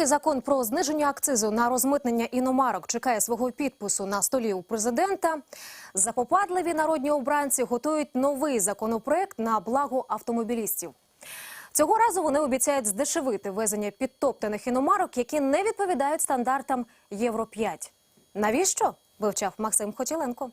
Поки закон про зниження акцизу на розмитнення іномарок чекає свого підпису на столі у президента, запопадливі народні обранці готують новий законопроект на благо автомобілістів. Цього разу вони обіцяють здешевити везення підтоптаних іномарок, які не відповідають стандартам Євро 5. Навіщо? вивчав Максим Хотіленко.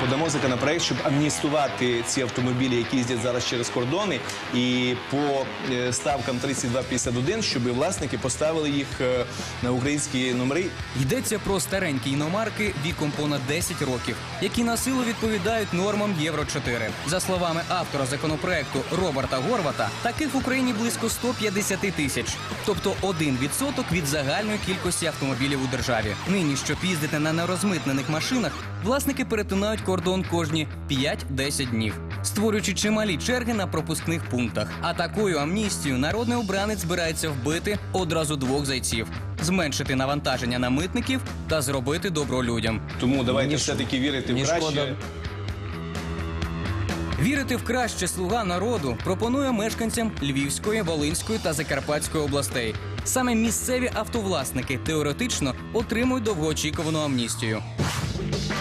Подамо законопроект, щоб амністувати ці автомобілі, які їздять зараз через кордони, і по е, ставкам 3251, щоб власники поставили їх е, на українські номери. Йдеться про старенькі іномарки віком понад 10 років, які на силу відповідають нормам Євро 4. За словами автора законопроекту Роберта Горвата, таких в Україні близько 150 тисяч, тобто 1% від загальної кількості автомобілів у державі. Нині, щоб їздити на нерозмитнених машинах, власники перетинають кордон кожні 5-10 днів, створюючи чималі черги на пропускних пунктах. А такою амністію народний обранець збирається вбити одразу двох зайців, зменшити навантаження на митників та зробити добро людям. Тому давайте Мені все-таки вірити в краще. шкода. Вірити в краще слуга народу пропонує мешканцям Львівської, Волинської та Закарпатської областей. Саме місцеві автовласники теоретично отримують довгоочікувану амністію.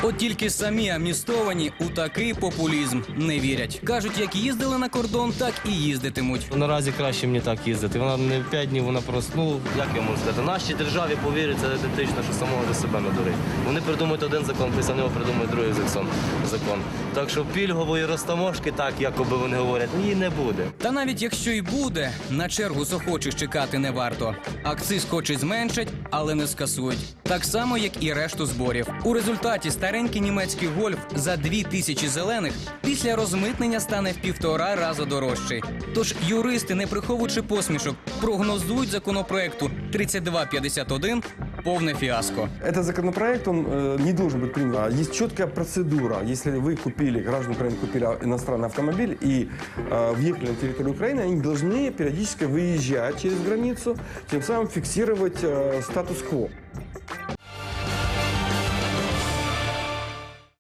От тільки самі амністовані у такий популізм не вірять. кажуть, як їздили на кордон, так і їздитимуть. Наразі краще мені так їздити. Вона не 5 днів, вона просто, ну як я можу сказати, нашій державі повірить, це що самого до себе надурить. Вони придумають один закон, після нього придумають другий закон. закон. Так що пільгової розтаможки, так якоби вони говорять, її не буде. Та навіть якщо й буде, на чергу з охочих чекати не варто. Акциз хоч і зменшать, але не скасують. Так само, як і решту зборів. У результаті старенький німецький гольф за дві тисячі зелених після розмитнення стане в півтора разу дорожчий. Тож юристи, не приховуючи посмішок, прогнозують законопроекту 3251 повне фіаско. Этот законопроект, он э, не должен быть принят. А Есть четкая процедура. Если вы купили, граждане Украины купили иностранный автомобиль и э, въехали на территорию Украины, они должны периодически выезжать через границу, тем самым фиксировать э, статус-кво.